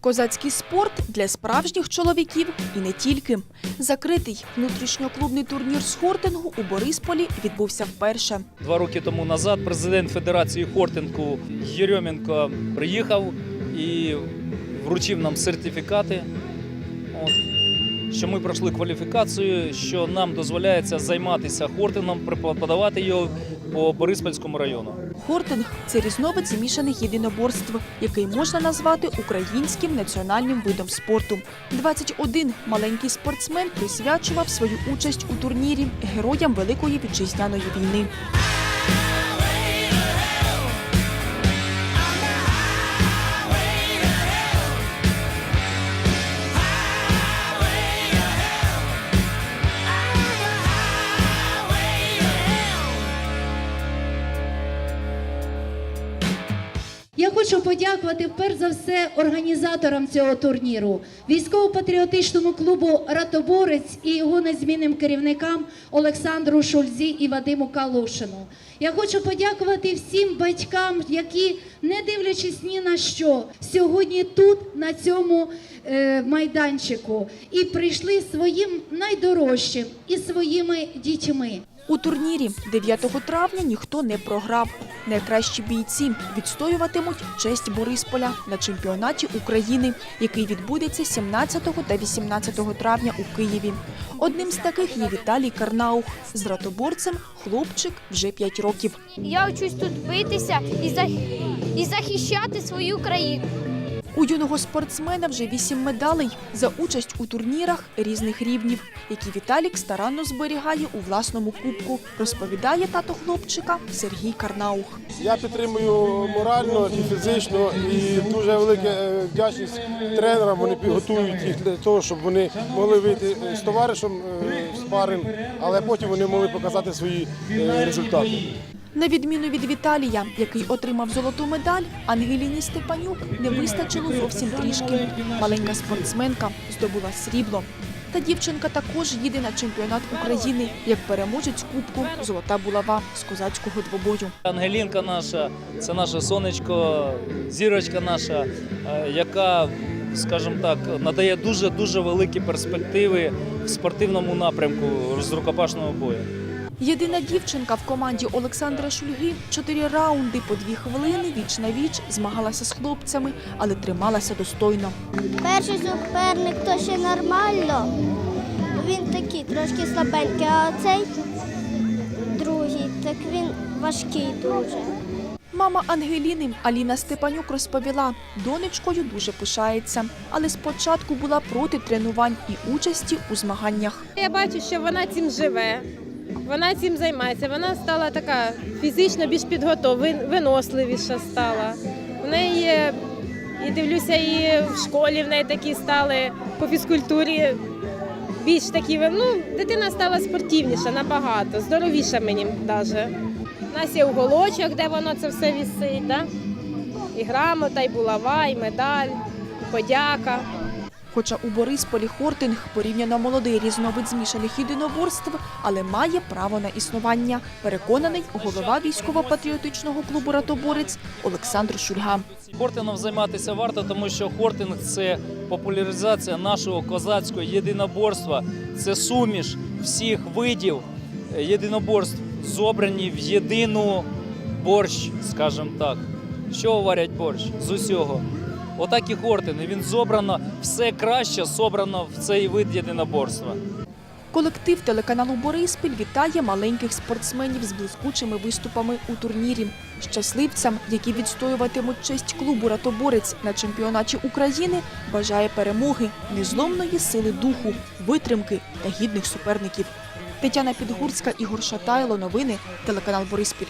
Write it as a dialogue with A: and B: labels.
A: Козацький спорт для справжніх чоловіків і не тільки. Закритий внутрішньоклубний турнір з хортингу у Борисполі відбувся вперше.
B: Два роки тому назад президент Федерації Хортингу Єрьоменко приїхав і вручив нам сертифікати, що ми пройшли кваліфікацію, що нам дозволяється займатися хортингом, преподавати його по Бориспільському району.
A: Хортинг це різновид змішаних єдиноборств, який можна назвати українським національним видом спорту. 21 маленький спортсмен присвячував свою участь у турнірі героям Великої вітчизняної війни.
C: Хочу подякувати перш за все організаторам цього турніру, військово-патріотичному клубу Ратоборець і його незмінним керівникам Олександру Шульзі і Вадиму Калушину. Я хочу подякувати всім батькам, які, не дивлячись ні на що, сьогодні тут, на цьому е, майданчику, і прийшли своїм найдорожчим і своїми дітьми.
A: У турнірі 9 травня ніхто не програв. Найкращі бійці відстоюватимуть честь Борисполя на чемпіонаті України, який відбудеться 17 та 18 травня у Києві. Одним з таких є Віталій Карнаух. З ратоборцем хлопчик вже 5 років.
D: Я вчусь тут битися і, і захищати свою країну.
A: У юного спортсмена вже 8 медалей за участь у турнірах різних рівнів, які Віталік старанно зберігає у власному кубку, розповідає тато хлопчика Сергій Карнаух.
E: Я підтримую морально і фізично, і дуже велика е, вдячність тренерам. Вони підготують їх для того, щоб вони могли вийти з товаришем е, в але потім вони могли показати свої е, результати.
A: На відміну від Віталія, який отримав золоту медаль, Ангеліні Степанюк не вистачило зовсім трішки. Маленька спортсменка здобула срібло. Та дівчинка також їде на чемпіонат України як переможець кубку Золота булава з козацького двобою.
B: Ангелінка наша, це наше сонечко, зірочка наша, е, яка, скажімо так, надає дуже дуже великі перспективи в спортивному напрямку з рукопашного бою.
A: Єдина дівчинка в команді Олександра Шульги чотири раунди по дві хвилини віч на віч змагалася з хлопцями, але трималася достойно.
F: Перший суперник то ще нормально. Він такий трошки слабенький, а цей другий, так він важкий дуже.
A: Мама Ангеліни Аліна Степанюк розповіла, донечкою дуже пишається, але спочатку була проти тренувань і участі у змаганнях.
G: Я бачу, що вона цим живе, вона цим займається. Вона стала така фізично більш підготовлена, виносливіша стала. В неї і дивлюся, і в школі в неї такі стали по фізкультурі. Більш такі, ну, дитина стала спортивніша набагато, здоровіша мені навіть. У нас є уголочок, де воно це все вісить, да? і грамота, і булава, і медаль, і подяка.
A: Хоча у Борисполі хортинг порівняно молодий різновид змішаних єдиноборств, але має право на існування, переконаний голова військово-патріотичного клубу Ратоборець Олександр Шульга.
B: Хортингом займатися варто, тому що хортинг це популяризація нашого козацького єдиноборства, це суміш всіх видів єдиноборств, зобрані в єдину борщ, скажімо так. Що варять борщ? З усього. Отак і хортинг. Він зобрано, все краще собрано в цей вид єдиноборства.
A: Колектив телеканалу Бориспіль вітає маленьких спортсменів з блискучими виступами у турнірі. Щасливцям, які відстоюватимуть честь клубу Ратоборець на чемпіонаті України, бажає перемоги, незломної сили духу, витримки та гідних суперників. Тетяна Підгурська, Ігор Шатайло. Новини телеканал Бориспіль.